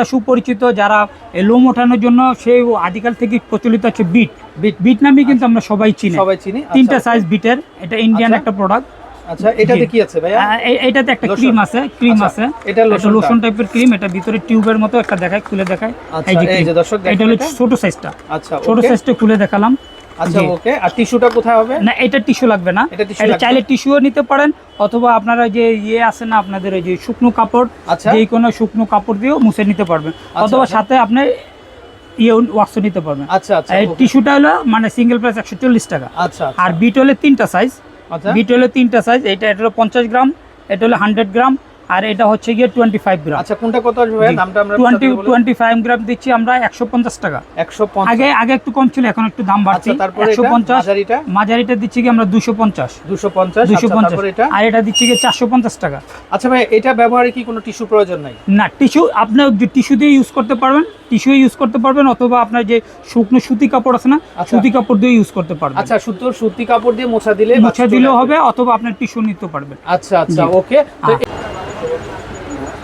একটা সুপরিচিত যারা লোম ওঠানোর জন্য সেই আদিকাল থেকে প্রচলিত আছে বিট। বিট। বিট নামে কিন্তু আমরা সবাই চিনি। সবাই চিনি। আচ্ছা, তিনটা সাইজ বিটের। এটা ইন্ডিয়ান আচ্ছা। একটা প্রোডাক্ট আচ্ছা এটাতে কি আছে ভাইয়া? এটাতে একটা ক্রিম আছে ক্রিম আচ্ছা, আছে। এটা এটা লোশনটা। লোশন টাইপের ক্রিম এটা ভিতরে টিউবের মতো একটা দেখায় খুলে দেখায়। আচ্ছা, এই যে এই cream। যে দর্শক এটা হলো ছোট সাইজটা আচ্ছা ছোট সাইজটা খুলে দেখালাম। আচ্ছা ওকে আর টিস্যুটা কোথায় হবে? না এটা টিস্যু লাগবে না। এটা চাইলে টিস্যুও নিতে পারেন অথবা আপনারা যে ইয়ে আছে না আপনাদের ওই যে শুকনো কাপড় আচ্ছা। যে কোনো শুকনো কাপড় দিয়েও মুছে নিতে পারবেন। অথবা আচ্ছা। সাথে আপনি ইয়ে ওয়াক্সও নিতে পারবেন। আচ্ছা আচ্ছা এই টিস্যুটা হলো মানে সিঙ্গেল প্রাইস একশো চল্লিশ টাকা। আচ্ছা আচ্ছা, আর বিট হলে তিনটা সাইজ আচ্ছা। বিট হলে তিনটা সাইজ এটা এটা হলো পঞ্চাশ গ্রাম এটা হলো হান্ড্রেড গ্রাম আর এটা হচ্ছে গিয়ে টোয়েন্টি ফাইভ গ্রাম আচ্ছা কোনটা কত আসবে দামটা আমরা টোয়েন্টি টোয়েন্টি ফাইভ গ্রাম দিচ্ছি আমরা একশো পঞ্চাশ টাকা। একশো পঞ্চাশ। আগে আগে একটু কম ছিল এখন একটু দাম বাড়ছে। আচ্ছা তারপরে একশো পঞ্চাশ। মাঝারিটা? দিচ্ছি গিয়ে আমরা দুশো পঞ্চাশ। দুশো পঞ্চাশ দুশো আচ্ছা, পঞ্চাশ এটা? আর এটা দিচ্ছি গিয়ে চারশো পঞ্চাশ টাকা। আচ্ছা ভাই এটা ব্যবহারে কি কোনো টিস্যু প্রয়োজন নাই? না টিস্যু আপনি টিস্যু দিয়ে ইউজ করতে পারবেন। টিস্যু ইউজ করতে পারবেন অথবা আপনার যে শুকনো সুতি কাপড় আছে না আচ্ছা। সুতি কাপড় দিয়ে ইউজ করতে পারবেন। আচ্ছা শুদ্ধ সুতি কাপড় দিয়ে মোছা দিলে মোছা দিলেও হবে অথবা আপনার টিস্যু নিতে পারবেন। আচ্ছা আচ্ছা ওকে।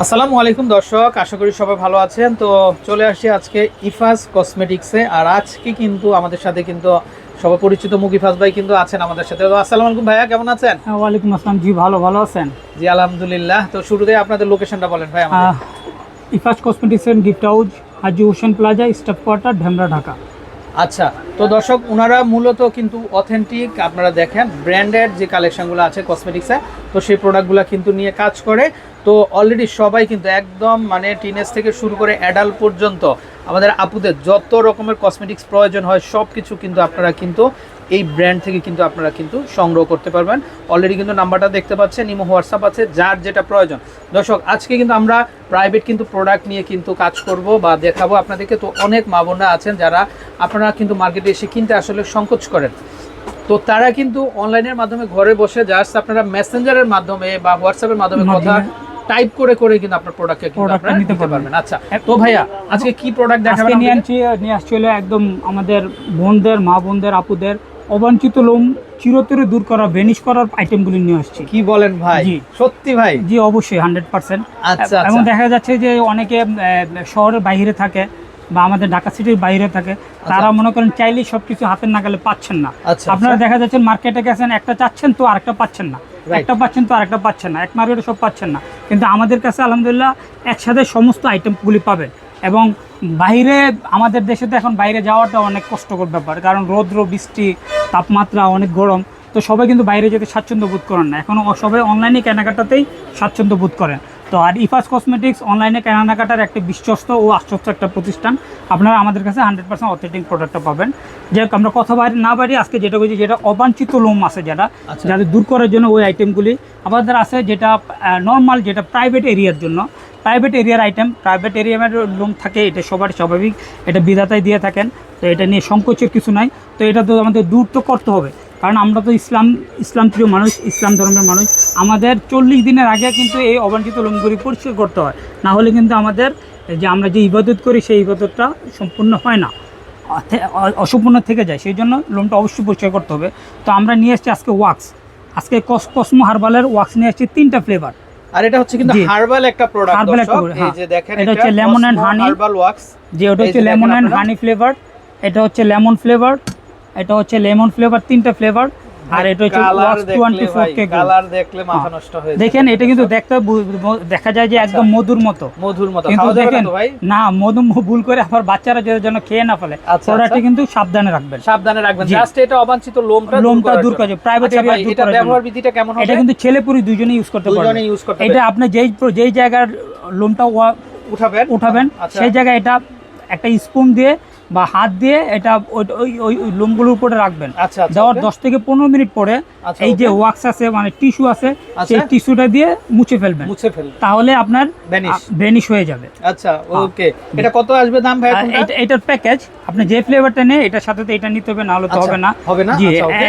আসসালামু আলাইকুম দর্শক আশা করি সবাই ভালো আছেন। তো চলে আসি আজকে ইফাস কসমেটিক্সে আর আজকে কিন্তু আমাদের সাথে কিন্তু সবাই পরিচিত মুখ ইফাস ভাই কিন্তু আছেন আমাদের সাথে। আসসালামু আলাইকুম ভাইয়া কেমন আছেন? হ্যাঁ, ওয়ালাইকুম আসসালাম। জি ভালো ভালো আছেন? জি আলহামদুলিল্লাহ। তো শুরুতে আপনাদের লোকেশনটা বলেন ভাই আমাদের। Ifas cosmetics and gift house Haji Hossain plaza, staff quarter, Demra, Dhaka. আচ্ছা তো দর্শক ওনারা মূলত কিন্তু অথেন্টিক আপনারা দেখেন ব্র্যান্ডেড যে কালেকশনগুলো আছে কসমেটিক্সে তো সেই প্রোডাক্টগুলো কিন্তু নিয়ে কাজ করে। তো অলরেডি সবাই কিন্তু একদম মানে টিনেজ থেকে শুরু করে অ্যাডাল্ট পর্যন্ত আমাদের আপুদের যত রকমের কসমেটিক্স প্রয়োজন হয় সব কিছু কিন্তু আপনারা কিন্তু এই ব্র্যান্ড থেকে কিন্তু আপনারা কিন্তু সংগ্রহ করতে পারবেন। অলরেডি কিন্তু নাম্বারটা দেখতে পাচ্ছেন ইমো হোয়াটসঅ্যাপ আছে যার যেটা প্রয়োজন। দর্শক আজকে কিন্তু আমরা প্রাইভেট কিন্তু প্রোডাক্ট নিয়ে কিন্তু কাজ করব বা দেখাবো আপনাদেরকে। তো অনেক মা বোনরা আছেন যারা আপনারা কিন্তু মার্কেটে এসে কিনতে আসলে সংকোচ করেন। তো তারা কিন্তু অনলাইনের মাধ্যমে ঘরে বসে জাস্ট আপনারা মেসেঞ্জারের মাধ্যমে বা হোয়াটসঅ্যাপের মাধ্যমে কথা টাইপ করে করে কিন্তু আপনার প্রোডাক্টকে কিন্তু আপনারা নিতে পারবেন। আচ্ছা তো ভাইয়া আজকে কি প্রোডাক্ট দেখাবেন আজকে নিয়ে? আনছি নিয়ে আসছি হলো একদম আমাদের বোনদের মা বোনদের আপুদের। অবাঞ্ছিত লোম চিরতরে দূর করা ভেনিশ করার আইটেমগুলি নিয়ে আসছি। কি বলেন ভাই? জি। সত্যি ভাই? জি অবশ্যই হান্ড্রেড পার্সেন্ট আচ্ছা এবং আচ্ছা। দেখা যাচ্ছে যে অনেকে শহরের বাইরে থাকে বা আমাদের ঢাকা সিটির বাইরে থাকে তারা মনে করেন চাইলেই সবকিছু হাতের নাগালে পাচ্ছেন না। আচ্ছা আপনারা আচ্ছা। দেখা যাচ্ছেন মার্কেটে গেছেন একটা চাচ্ছেন তো আরেকটা পাচ্ছেন না। একটা পাচ্ছেন তো আরেকটা পাচ্ছেন না। এক মার্কেটে সব পাচ্ছেন না। কিন্তু আমাদের কাছে আলহামদুলিল্লাহ একসাথে সমস্ত আইটেমগুলি পাবেন। এবং বাইরে আমাদের দেশে তো এখন বাইরে যাওয়াটা অনেক কষ্টকর ব্যাপার। কারণ রৌদ্র বৃষ্টি তাপমাত্রা অনেক গরম তো সবাই কিন্তু বাইরে যেতে স্বাচ্ছন্দ্য বোধ করেন না। এখন সবাই অনলাইনে কেনাকাটাতেই স্বাচ্ছন্দ্য বোধ করেন। তো আর ইফাস কসমেটিক্স অনলাইনে কেনাকাটার একটা বিশ্বস্ত ও আশ্বস্ত একটা প্রতিষ্ঠান। আপনারা আমাদের কাছে হান্ড্রেড পার্সেন্ট অথেন্টিক প্রোডাক্টটা পাবেন। যে আমরা কথা বাইরে না বাড়ি আজকে যেটা বলছি যেটা অবাঞ্ছিত লোম আছে যেটা আচ্ছা। যাদের দূর করার জন্য ওই আইটেমগুলি আমাদের আছে যেটা নর্মাল যেটা প্রাইভেট এরিয়ার জন্য। প্রাইভেট এরিয়ার আইটেম প্রাইভেট এরিয়ার লোন থাকে, এটা সবার স্বাভাবিক, এটা বিধাতায় দিয়ে থাকেন, তো এটা নিয়ে সংকোচের কিছু নাই, তো এটা তো আমাদের দূর তো করতে হবে, কারণ আমরা তো ইসলাম ইসলাম প্রিয় মানুষ, ইসলাম ধর্মের মানুষ, আমাদের চল্লিশ দিনের আগে কিন্তু এই অবাঞ্ছিত লোমগুলি পরিষ্কার করতে হয়, না হলে কিন্তু আমাদের যে আমরা যে ইবাদত করি, সেই ইবাদতটা সম্পূর্ণ হয় না অসম্পূর্ণ থেকে যায়, সেই জন্য লোমটা অবশ্যই পরিষ্কার করতে হবে, তো আমরা নিয়ে এসেছি আজকে ওয়াক্স আজকে কস, কসমো হার্বালের ওয়াক্স নিয়ে এসেছি তিনটা ফ্লেভার আর এটা হচ্ছে কিন্তু হার্বাল একটা প্রোডাক্ট একটা এই হ্যাঁ। যে দেখেন এটা হচ্ছে lemon and honey herbal wax যে ওটা হচ্ছে লেমন এন্ড হানি ফ্লেভার এটা হচ্ছে লেমন ফ্লেভার এটা হচ্ছে লেমন ফ্লেভার তিনটা ফ্লেভার আর এটা হচ্ছে colour wax twenty four K colour দেখলে মাথা নষ্ট হয়ে যায়। দেখেন এটা কিন্তু দেখতে দেখা যায় যে একদম মধুর মতো। মধুর মতো। কিন্তু দেখেন না মধু ভুল করে আবার বাচ্চারা যে যেন খেয়ে না ফেলে। আচ্ছা, আচ্ছা। কিন্তু সাবধানে রাখবেন। সাবধানে রাখবেন। জাস্ট এটা অবাঞ্ছিত লোমটা লোমটা দূর করে প্রাইভেট আচ্ছা এরিয়া দূর এটা ব্যবহার বিধিটা কেমন হবে? এটা কিন্তু ছেলে পুরুষ দুজনে ইউজ করতে দুজনে পারবেন ইউজ করতে এটা আপনি যেই যেই জায়গার লোমটা উঠাবেন? উঠাবেন আচ্ছা। সেই জায়গায় এটা একটা স্পুন দিয়ে বা হাত দিয়ে এটা ওই- লোমগুলোর উপরে রাখবেন। আচ্ছা আচ্ছা দেওয়ার দশ থেকে পনেরো মিনিট পরে আচ্ছা, এই যে ওয়াক্স আছে মানে টিস্যু আছে আচ্ছা। সেই টিস্যুটা দিয়ে মুছে ফেলবেন। মুছে ফেলবেন। তাহলে আপনার Vanish। হয়ে যাবে। আচ্ছা ওকে। এটা কত আসবে দাম ভাই এটা- এটার প্যাকেজ আপনি যে ফ্লেভারটা নেই এটার সাথে তো এটা নিতে হবে না হলে তো হবে না। হবে না? জি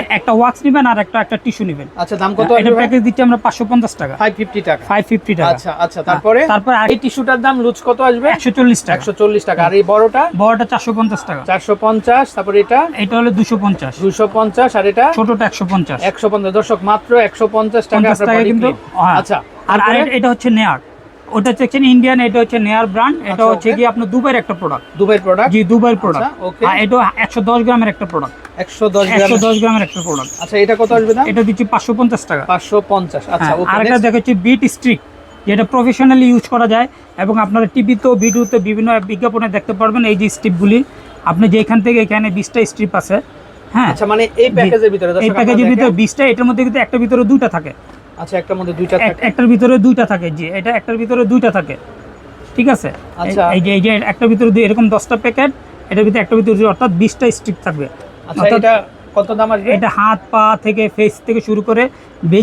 একটা ওয়াক্স নেবেন আর একটা একটা টিস্যু নেবেন। আচ্ছা দাম কত ভাই? প্যাকেজ দিচ্ছি আমরা পাঁচশো পঞ্চাশ টাকা। 550 টাকা। ফাইভ ফিফটি টাকা। আচ্ছা আচ্ছা তারপরে তারপর আর এই টিস্যুটার দাম লুজ কত আসবে? একশো চল্লিশ টাকা। 140 টাকা। আর এই বড়টা? বড়টা চারশো পঞ্চাশ টাকা। 450 তারপর এটা? এটা হলো দুশো পঞ্চাশ। 250 আর এটা? ছোটটা একশো পঞ্চাশ। 150 দর্শক মাত্র 150 টাকা পঞ্চাশ টাকা কিন্তু হ্যাঁ। আচ্ছা আর আর এটা হচ্ছে নেয়ার। ওটা হচ্ছে ইন্ডিয়ান এটা হচ্ছে নেয়ার ব্র্যান্ড এটা আচ্ছা, হচ্ছে কি আপনার দুবাইয়ের একটা প্রোডাক্ট দুবাই প্রোডাক্ট জি দুবাইয়ের প্রোডাক্ট আচ্ছা. আর এটা একশো দশ গ্রামের একটা প্রোডাক্ট একশো দশ একশো গ্রাম দশ গ্রামের একটা প্রোডাক্ট আচ্ছা এটা কত আসবে দাম? এটা দিচ্ছি পাঁচশো পঞ্চাশ টাকা। পাঁচশো পঞ্চাশ। আচ্ছা হ্যাঁ, ওকে আরেকটা দেখা হচ্ছে বিট স্ট্রিক যেটা প্রফেশনালি ইউজ করা যায় এবং আপনারা টিভিতেও ভিডিওতে বিভিন্ন বিজ্ঞাপনে দেখতে পারবেন এই যে স্ট্রিপগুলি আপনি যেখান থেকে এখানে বিশটা স্ট্রিপ আছে হ্যাঁ? আচ্ছা মানে এই প্যাকেজের ভিতরে এই প্যাকেজের ভিতরে বিশটা এটার মধ্যে কিন্তু একটা ভিতরে দুইটা থাকে। আচ্ছা একটার মধ্যে দুইটা থাকে। একটার ভিতরে দুইটা থাকে জি এটা একটার ভিতরে দুইটা থাকে। ঠিক আছে? আচ্ছা। এই- যে এই যে একটার ভিতরে দুই এরকম দশটা প্যাকেট এটার ভিতরে একটা ভিতরে অর্থাৎ বিশটা স্ট্রিপ থাকবে। আচ্ছা এটা কত দাম আসবে? এটা হাত পা থেকে ফেস থেকে শুরু করে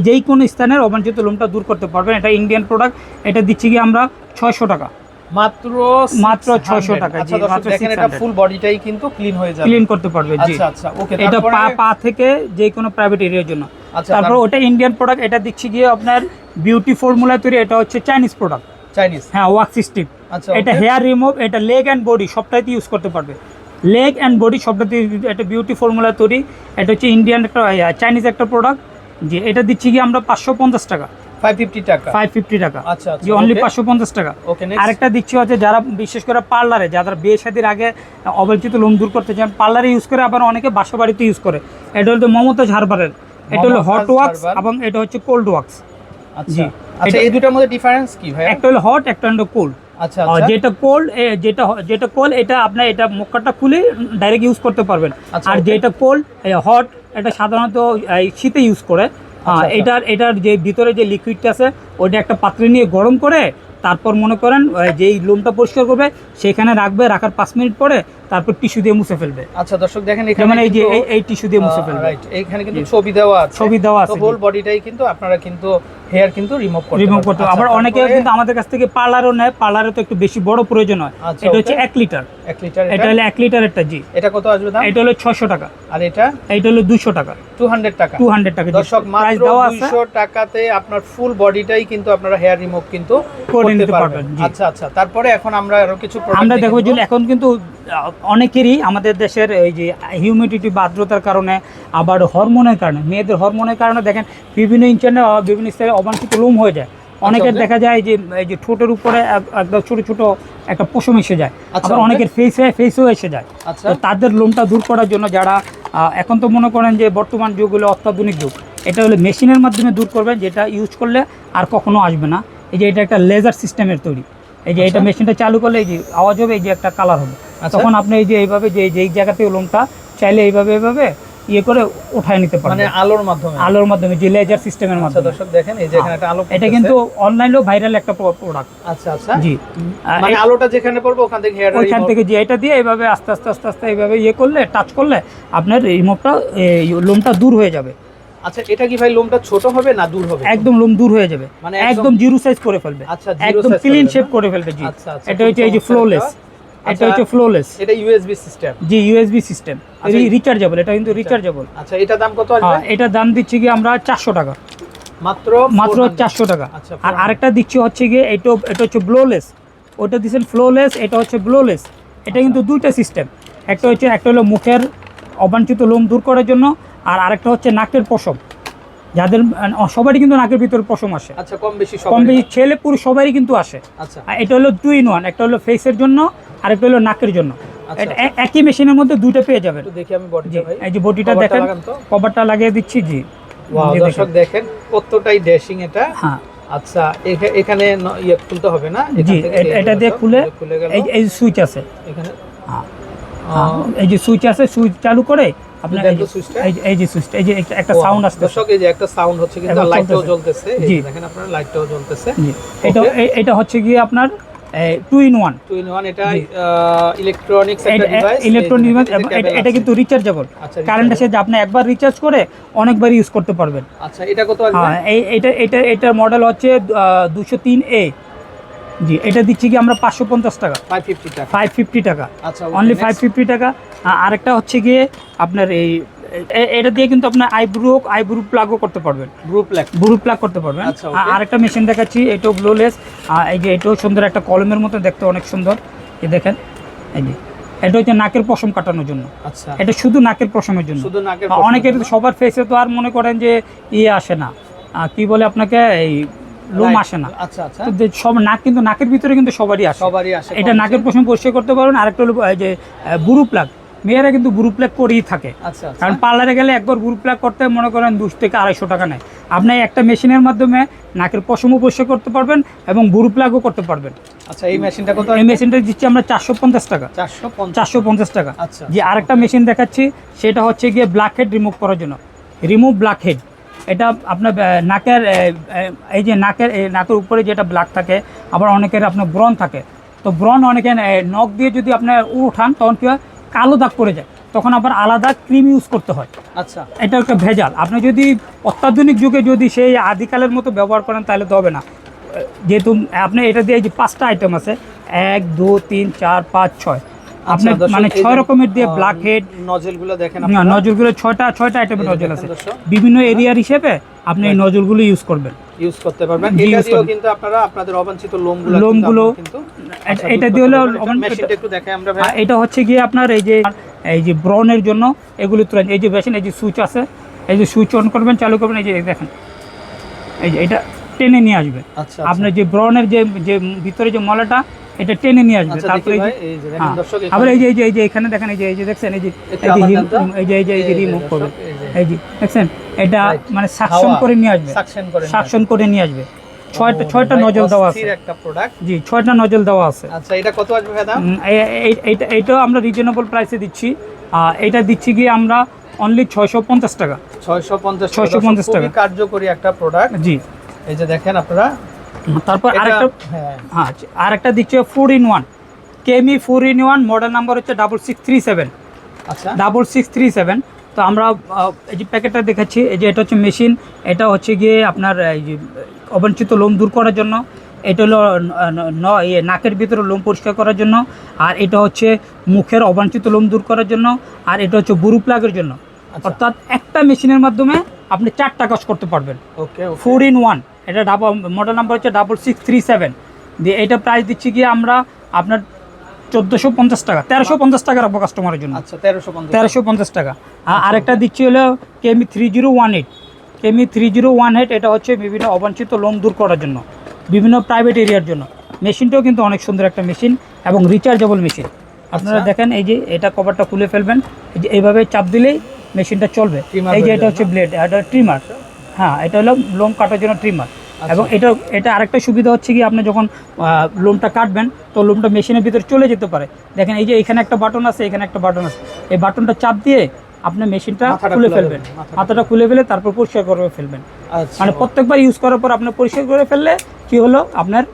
যেই কোনো স্থানের অবাঞ্ছিত লোমটা দূর করতে পারবেন। এটা ইন্ডিয়ান প্রোডাক্ট এটা দিচ্ছি কি আমরা ছয়শো টাকা। মাত্র মাত্র 600 600 টাকা, আচ্ছা জি, মাত্র এটা ফুল বডিটাই কিন্তু ক্লিন হয়ে যাবে। ক্লিন করতে পারবে জি। আচ্ছা আচ্ছা ওকে এটা পা পা থেকে যে কোনো প্রাইভেট এরিয়ার জন্য। আচ্ছা তারপর ওটা ইন্ডিয়ান প্রোডাক্ট এটা দিচ্ছি গিয়ে আপনার বিউটি ফর্মুলা তৈরি এটা হচ্ছে চাইনিজ প্রোডাক্ট চাইনিজ হ্যাঁ ওয়াক্স আচ্ছা এটা হেয়ার রিমুভ এটা লেগ অ্যান্ড বডি সবটাইতে ইউজ করতে পারবে। লেগ অ্যান্ড বডি সবটাতে একটা বিউটি ফর্মুলা তৈরি। এটা হচ্ছে ইন্ডিয়ান একটা চাইনিজ একটা প্রোডাক্ট যে এটা দিচ্ছি কি আমরা পাঁচশো পঞ্চাশ টাকা। 550 টাকা। ফাইভ ফিফটি টাকা। আচ্ছা আচ্ছা অনলি টাকা। ওকে আরেকটা দিচ্ছি হচ্ছে যারা বিশেষ করে পার্লারে যারা বিয়ে শাদির আগে লোম দূর করতে চান পার্লারে ইউজ করে আবার অনেকে বাসা বাড়িতে ইউজ করে। এটা হলো মমতাজ হারবারের। এটা হলো হট ওয়াক্স এবং এটা হচ্ছে কোল্ড ওয়াক্স আচ্ছা। আচ্ছা এই দুটোর মধ্যে ডিফারেন্স কি ভাই একটা হলো হট একটা হলো কোল্ড আচ্ছা আচ্ছা। যেটা কোল্ড যেটা যেটা কোল্ড এটা আপনার এটা মুখটা খুলে ডাইরেক্ট ইউজ করতে পারবেন। আচ্ছা, আর যেটা কোল্ড হট এটা সাধারণত শীতে ইউজ করে। আচ্ছা। এটার এটার যে ভিতরে যে লিকুইডটা আছে ওইটা একটা পাত্রে নিয়ে গরম করে তারপর মনে করেন যেই লোমটা পরিষ্কার করবে সেখানে রাখবে রাখার পাঁচ মিনিট পরে তারপর টিস্যু দিয়ে মুছে ফেলবে। আচ্ছা দর্শক দেখেন এখানে যেমন এই যে এই- এই টিস্যু দিয়ে মুছে ফেলবে। রাইট এইখানে কিন্তু ছবি দেওয়া আছে। ছবি দেওয়া আছে হোল বডিটাই কিন্তু আপনারা কিন্তু হেয়ার কিন্তু রিমুভ করতে রিমুভ। করতে আচ্ছা, আবার অনেকে কিন্তু আমাদের কাছ থেকে পার্লারও নেয়। পার্লারে তো একটু বেশি বড় প্রয়োজন হয়। আচ্ছা, এটা হচ্ছে okay। এক লিটার এক লিটার এটা হলো এক লিটারেরটা জি। এটা কত আসবে দাম? এটা হলো ছশো টাকা। আর এটা? এটা হলো দুশো টাকা। 200 টাকা। টু হান্ড্রেড টাকা দর্শক মাত্র দেওয়া আছে। 200 টাকাতে আপনার ফুল বডিটাই কিন্তু আপনারা হেয়ার রিমুভ কিন্তু করে নিতে পারবেন। আচ্ছা আচ্ছা। তারপরে এখন আমরা আরও কিছু product আমরা দেখব। যে এখন কিন্তু অনেকেরই আমাদের দেশের এই যে হিউমিডিটি বা আর্দ্রতার কারণে আবার হরমোনের কারণে মেয়েদের হরমোনের কারণে দেখেন বিভিন্ন ইঞ্চানে বিভিন্ন স্তরে অবাঞ্ছিত লোম হয়ে যায়। অনেকের দেখা যায় যে এই যে ঠোঁটের উপরে একদম ছোট ছোট একটা পশম এসে যায়। আচ্ছা, আবার অনেকের ফেসে ফেসেও এসে যায়। আচ্ছা। তো তাদের লোমটা দূর করার জন্য যারা এখন তো মনে করেন যে বর্তমান যুগ হলো অত্যাধুনিক যুগ এটা হলো মেশিনের মাধ্যমে দূর করবেন যেটা ইউজ করলে আর কখনো আসবে না। এই যে এটা একটা লেজার সিস্টেমের তৈরি। এই যে এটা আচ্ছা। মেশিনটা চালু করলে এই যে আওয়াজ হবে এই যে একটা কালার হবে। আচ্ছা। তখন আপনি এই যে এইভাবে যে যেই জায়গাতে লোমটা চাইলে এইভাবে এইভাবে ইয়ে করে উঠায় নিতে পারবেন। মানে আলোর মাধ্যমে? আলোর মাধ্যমে যে লেজার সিস্টেমের আচ্ছা মাধ্যমে। দর্শক দেখেন এই যে এখানে একটা আলো এটা কিন্তু অনলাইনেও ভাইরাল একটা প্রোডাক্ট আচ্ছা আচ্ছা। জি। মানে আলোটা যেখানে পড়বে ওখান থেকে হেয়ার ওইখান থেকে যে এটা দিয়ে এইভাবে আস্তে আস্তে আস্তে আস্তে এইভাবে ইয়ে করলে টাচ করলে আপনার রিমোভটা লোমটা দূর হয়ে যাবে। আচ্ছা এটা কি ভাই লোমটা ছোট হবে না দূর হবে? একদম লোম দূর হয়ে যাবে। মানে একদম জিরো সাইজ করে ফেলবে। আচ্ছা, zero একদম ক্লিন শেপ করে ফেলবে জি। আচ্ছা, আচ্ছা, এটা হচ্ছে এই যে ফ্লোলেস। এটা আচ্ছা, হচ্ছে ফ্লোলেস এটা ইউএসবি সিস্টেম জি ইউএসবি সিস্টেম আচ্ছা, রিচার্জেবল এটা কিন্তু রিচার্জেবল আচ্ছা এটা দাম কত আসবে? হ্যাঁ এটা দাম দিচ্ছি কি আমরা চারশো টাকা। মাত্র মাত্র 400 চারশো টাকা। আচ্ছা, আর আরেকটা দিচ্ছি হচ্ছে গিয়ে এটা এটা হচ্ছে ব্লোলেস ওটা দিচ্ছেন ফ্লোলেস এটা হচ্ছে ব্লোলেস এটা কিন্তু দুইটা সিস্টেম একটা হচ্ছে একটা হলো মুখের অবাঞ্ছিত লোম দূর করার জন্য আর আরেকটা হচ্ছে নাকের পশম। যাদের সবারই কিন্তু নাকের ভিতরে পশম আসে। আচ্ছা কম বেশি কম বেশি ছেলে পুরুষ সবারই কিন্তু আসে। আচ্ছা। এটা হলো টু ইন ওয়ান একটা হলো ফেসের জন্য আর একটা হলো নাকের জন্য। আচ্ছা, এ- একই মেশিনের মধ্যে দুটো পেয়ে যাবেন। দেখি আমি জি বডিটা ভাই। এই যে বডিটা কভারটা দেখেন কভারটা লাগিয়ে দিচ্ছি জি। ওয়াও দর্শক দেখেন। কতটাই ড্যাশিং এটা। হ্যাঁ। আচ্ছা এখা- এখানে ইয়ে খুলতে হবে না? জি এটা দিয়ে খুলে এই সুইচ আছে। এখানে? হ্যাঁ, এই যে সুইচ আছে সুইচ চালু করে আপনার এই যে- সুইচটা। এই যে- একটা- সাউন্ড আসছে দর্শক এই যে একটা সাউন্ড হচ্ছে কিন্তু লাইটটাও জ্বলতেছে। জি। দেখেন আপনার লাইটটাও জ্বলতেছে। এটা এটা হচ্ছে গিয়ে আপনার two in one two in one এটা ইলেকট্রনিক্স একটা ডিভাইস ইলেকট্রনিক এটা কিন্তু রিচার্জেবল কারেন্ট। এসে যে আপনি একবার রিচার্জ করে অনেকবার ইউজ করতে পারবেন। আচ্ছা এটা কত আসবে? হ্যাঁ এই এটা এটা এটার মডেল হচ্ছে দুশো তিন এ জি এটা দিচ্ছি কি আমরা পাঁচশো পঞ্চাশ টাকা? 550 টাকা। ফাইভ ফিফটি টাকা। আচ্ছা অনলি ফাইভ ফিফটি টাকা। আরেকটা হচ্ছে গিয়ে আপনার এই এটা দিয়ে কিন্তু আপনার আইব্রু আইব্রু প্লাগও করতে পারবেন। গ্রুপ ল্যাক ব্রু প্লাগ করতে পারবেন। আচ্ছা, আ- আরেকটা মেশিন দেখাচ্ছি এটাও ব্লোলেস এই যে এটাও সুন্দর একটা কলমের মতো দেখতে অনেক সুন্দর। এই দেখেন এই যে। এটা হচ্ছে নাকের পশম কাটানোর জন্য। আচ্ছা। এটা শুধু নাকের পশমের জন্য। শুধু নাকের অনেকের সবার ফেসে তো আর মনে করেন যে ইয়ে আসে না। কি বলে আপনাকে? এই লোম আসে না। আচ্ছা আচ্ছা। সব নাক কিন্তু নাকের ভিতরে কিন্তু সবারই আসে। সবারই আসে এটা নাকের। পশম পরিষ্কার করতে পারবেন আরেকটা হলো যে বুরু প্লাগ। মেয়েরা কিন্তু বুরু প্লাগ করেই থাকে। আচ্ছা আচ্ছা। কারণ পার্লারে গেলে একবার বুরু প্লাগ করতে মনে করেন দুশো থেকে আড়াইশো টাকা নেয়। আপনি একটা মেশিনের মাধ্যমে নাকের পশমও পরিষ্কার করতে পারবেন এবং বুরু প্লাগও করতে পারবেন। আচ্ছা এই মেশিনটা কত এই মেশিনটা দিচ্ছি আমরা চারশো পঞ্চাশ টাকা। চারশো চারশো পঞ্চাশ টাকা। আচ্ছা। যে আরেকটা মেশিন দেখাচ্ছি সেটা হচ্ছে গিয়ে ব্ল্যাক হেড রিমুভ করার জন্য। রিমুভ ব্ল্যাক হেড এটা আপনার নাকের এই যে নাকের এই নাকের উপরে যেটা ব্লাক থাকে আবার অনেকের আপনার ব্রণ থাকে। তো ব্রণ অনেকে নখ দিয়ে যদি আপনার উঠান তখন কি হয়? কালো দাগ পড়ে যায়। তখন আবার আলাদা ক্রিম ইউজ করতে হয়। আচ্ছা। এটা একটা ভেজাল। আপনি যদি অত্যাধুনিক যুগে যদি সেই আদিকালের মতো ব্যবহার করেন তাহলে তো হবে না। যেহেতু আপনি এটা দিয়ে এই যে পাঁচটা আইটেম আছে এক দু তিন চার পাঁচ ছয়। আপনি আচ্ছা, মানে এই যে, ছয় রকমের দিয়ে ব্ল্যাক হেড নজলগুলো দেখেন না আপনারা। নজরগুলো ছয়টা ছয়টা আইটেমের নজল আছে। বিভিন্ন এরিয়ার হিসেবে আপনি এই নজলগুলো ইউজ করবেন। ইউজ করতে পারবেন। এটা দিয়েও কিন্তু আপনারা আপনাদের অবাঞ্ছিত লোমগুলো লোমগুলো, কিন্তু এটা- দিয়ে হলো একটু দেখাই আমরা এটা হচ্ছে গিয়ে আপনার এই যে এই যে ব্রনের জন্য এগুলো তুলেন। এই যে বেশি এই যে সুইচ আছে। এই যে সুইচ অন করবেন চালু করবেন। এই যে দেখেন। এই যে এটা টেনে নিয়ে আসবে। আচ্ছা আপনার যে ব্রনের যে যে ভিতরে যে মলাটা এটা টেনে নিয়ে আসবে। আচ্ছা তারপরে দেখেন হ্যাঁ। আবার এই যে এই যে এই যে এখানে দেখেন এই যে এই যে দেখছেন এই যে এই যে আবার এই যে এই যে রিমুভ করবে। এই যে। দেখছেন এটা মানে সাকশন করে নিয়ে আসবে। সাকশন করে নিয়ে আসবে। ছয়টা ছয়টা নজল দেওয়া আছে। একটা প্রোডাক্ট জি ছয়টা নজল দেওয়া আছে। আচ্ছা এটা কত আসবে ভাই দাম? উম, এ- এ- এইটা এইটাও আমরা রিজনেবল প্রাইসে দিচ্ছি। আর এটা দিচ্ছি গিয়ে আমরা অনলি ছয়শো পঞ্চাশ টাকা। 650 650 খুবই টাকা। কার্যকরী একটা প্রোডাক্ট জি। এই যে দেখেন আপনারা তারপর আরেকটা হ্যাঁ। হ্যাঁ আরেকটা দিচ্ছে four in one Kemei four in one model number হচ্ছে ডাবল সিক্স থ্রি সেভেন আচ্ছা। ডাবল সিক্স থ্রি সেভেন তো আমরা এই যে প্যাকেটটা দেখাচ্ছি এই যে এটা হচ্ছে মেশিন এটা হচ্ছে গিয়ে আপনার এই যে অবাঞ্ছিত লোম দূর করার জন্য। এটা হলো ইয়ে নাকের ভিতরে লোম পরিষ্কার করার জন্য। আর এটা হচ্ছে মুখের অবাঞ্ছিত লোম দূর করার জন্য। আর এটা হচ্ছে বুরু প্লাগের জন্য। আচ্ছা। অর্থাৎ একটা মেশিনের মাধ্যমে আপনি চারটা কাজ করতে পারবেন। ওকে ফোর ইন ওয়ান এটা ডাবল মডেল নাম্বার হচ্ছে ডাবল সিক্স থ্রি সেভেন দিয়ে এটা প্রাইস দিচ্ছি গিয়ে আমরা আপনার চোদ্দোশো পঞ্চাশ টাকা তেরোশো পঞ্চাশ টাকা রাখব কাস্টমারের জন্য। আচ্ছা তেরোশো তেরোশো পঞ্চাশ টাকা। আর আরেকটা দিচ্ছি হলো Kemei three zero one eight Kemei three zero one eight এটা হচ্ছে বিভিন্ন অবাঞ্ছিত লোন দূর করার জন্য বিভিন্ন প্রাইভেট এরিয়ার জন্য। মেশিনটাও কিন্তু অনেক সুন্দর একটা মেশিন এবং রিচার্জেবল মেশিন। আপনারা আচ্ছা। দেখেন এই যে এটা কভারটা খুলে ফেলবেন এই যে এইভাবে চাপ দিলেই মেশিনটা চলবে। এই যে এটা হচ্ছে ব্লেড এটা ট্রিমার হ্যাঁ এটা হলো লোম কাটার জন্য ট্রিমার আচ্ছা। এবং এটা এটা আরেকটা সুবিধা হচ্ছে কি আপনি যখন লোমটা কাটবেন তো লোমটা মেশিনের ভিতরে চলে যেতে পারে। দেখেন এই যে এখানে একটা বাটন আছে এখানে একটা বাটন আছে। এই বাটনটা চাপ দিয়ে আপনি মেশিনটা খুলে ফেলবেন। মাথাটা। খুলে ফেলে তারপর পরিষ্কার করে ফেলবেন। আচ্ছা। মানে প্রত্যেকবার ইউজ করার পর আপনি পরিষ্কার করে ফেললে কি হলো? আপনার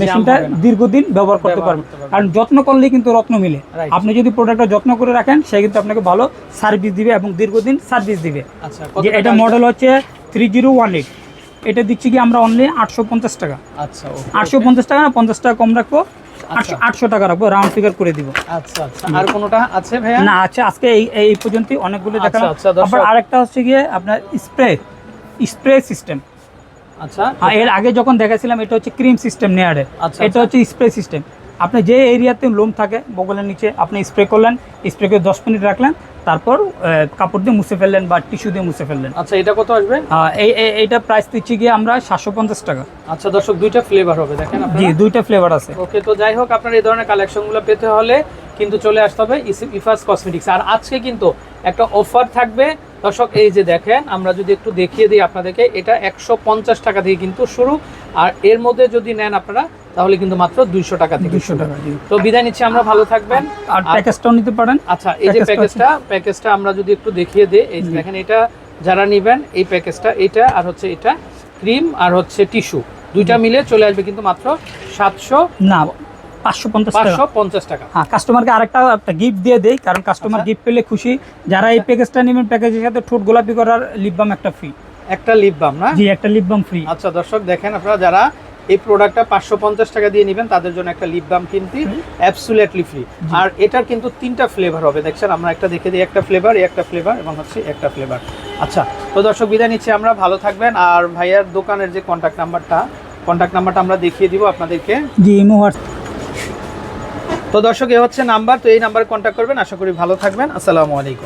মেশিনটা দীর্ঘদিন ব্যবহার করতে পারবেন। কারণ যত্ন করলেই কিন্তু রত্ন মিলে। আপনি যদি প্রোডাক্টটা যত্ন করে রাখেন সে কিন্তু আপনাকে ভালো সার্ভিস দিবে এবং দীর্ঘদিন সার্ভিস দিবে। আচ্ছা এটা মডেল হচ্ছে থ্রি জিরো ওয়ান এইট এটা দিচ্ছি কি আমরা অনলি আটশো পঞ্চাশ টাকা। আচ্ছা আটশো পঞ্চাশ টাকা না পঞ্চাশ টাকা কম রাখব। আটশো আচ্ছা। আটশো টাকা রাখব রাউন্ড ফিগার করে দিব। আচ্ছা আচ্ছা। আর কোনোটা আছে ভাইয়া? না আচ্ছা আজকে এই এই অনেকগুলো আচ্ছা, দেখালাম। আবার আরেকটা হচ্ছে গিয়ে আপনার স্প্রে স্প্রে সিস্টেম আচ্ছা। হ্যাঁ এর আগে যখন দেখাছিলাম এটা হচ্ছে ক্রিম সিস্টেম আচ্ছা, এটা হচ্ছে স্প্রে সিস্টেম আপনি যে এরিয়াতে লোম থাকে বগলের নিচে আপনি স্প্রে করলেন স্প্রে করে দশ মিনিট রাখলেন তারপর কাপড় দিয়ে মুছে ফেললেন বা টিস্যু দিয়ে মুছে ফেললেন। আচ্ছা এটা কত আসবে? এই এই- এইটা প্রাইস দিচ্ছি গিয়ে আমরা সাতশো পঞ্চাশ টাকা। আচ্ছা দর্শক দুইটা ফ্লেভার হবে দেখেন জি দুইটা ফ্লেভার আছে। ওকে তো যাই হোক আপনার এই ধরনের কালেকশনগুলো পেতে হলে কিন্তু চলে আসতে হবে ইফাস কসমেটিক্স আর আজকে কিন্তু একটা অফার থাকবে। দর্শক এই যে দেখেন আমরা যদি একটু দেখিয়ে দিই আপনাদেরকে এটা একশো পঞ্চাশ টাকা থেকে কিন্তু শুরু। আর এর মধ্যে যদি নেন আপনারা তাহলে কিন্তু মাত্র দুইশো টাকা থেকে দুইশো টাকা তো বিদায় নিচ্ছি আমরা ভালো থাকবেন। আর প্যাকেজটাও নিতে পারেন। আচ্ছা এই যে প্যাকেজটা প্যাকেজটা আমরা যদি একটু দেখিয়ে দিই এই দেখেন এটা যারা নেবেন এই প্যাকেজটা এটা আর হচ্ছে এটা ক্রিম আর হচ্ছে টিস্যু। দুইটা মিলে চলে আসবে কিন্তু মাত্র সাতশো না পাঁচশো পঞ্চাশ টাকা। হ্যাঁ কাস্টমারকে আরেকটা গিফট দিয়ে দেই কারণ কাস্টমার আচ্ছা। গিফট পেলে খুশি। যারা এই প্যাকেজটা নেবেন প্যাকেজের সাথে ঠোঁট গোলাপি করার লিপবাম একটা ফ্রি একটা লিপ বাম না? জি একটা লিপ বাম ফ্রি আচ্ছা দর্শক দেখেন আপনারা যারা এই প্রোডাক্টটা পাঁচশো পঞ্চাশ টাকা দিয়ে নেবেন তাদের জন্য একটা লিপ বাম কিন্তু অ্যাবসুলেটলি ফ্রি আর এটার কিন্তু তিনটা ফ্লেভার হবে দেখছেন? আমরা একটা দেখে দিই একটা ফ্লেভার একটা ফ্লেভার এবং হচ্ছে একটা ফ্লেভার আচ্ছা তো দর্শক বিদায় নিচ্ছি আমরা ভালো থাকবেন। আর ভাইয়ার দোকানের যে কন্ট্যাক্ট নাম্বারটা কন্ট্যাক্ট নাম্বারটা আমরা দেখিয়ে দিব আপনাদেরকে। জি তো দর্শক এ হচ্ছে নাম্বার তো এই নাম্বারে কন্ট্যাক্ট করবেন। আশা করি ভালো থাকবেন। আসসালামু আলাইকুম।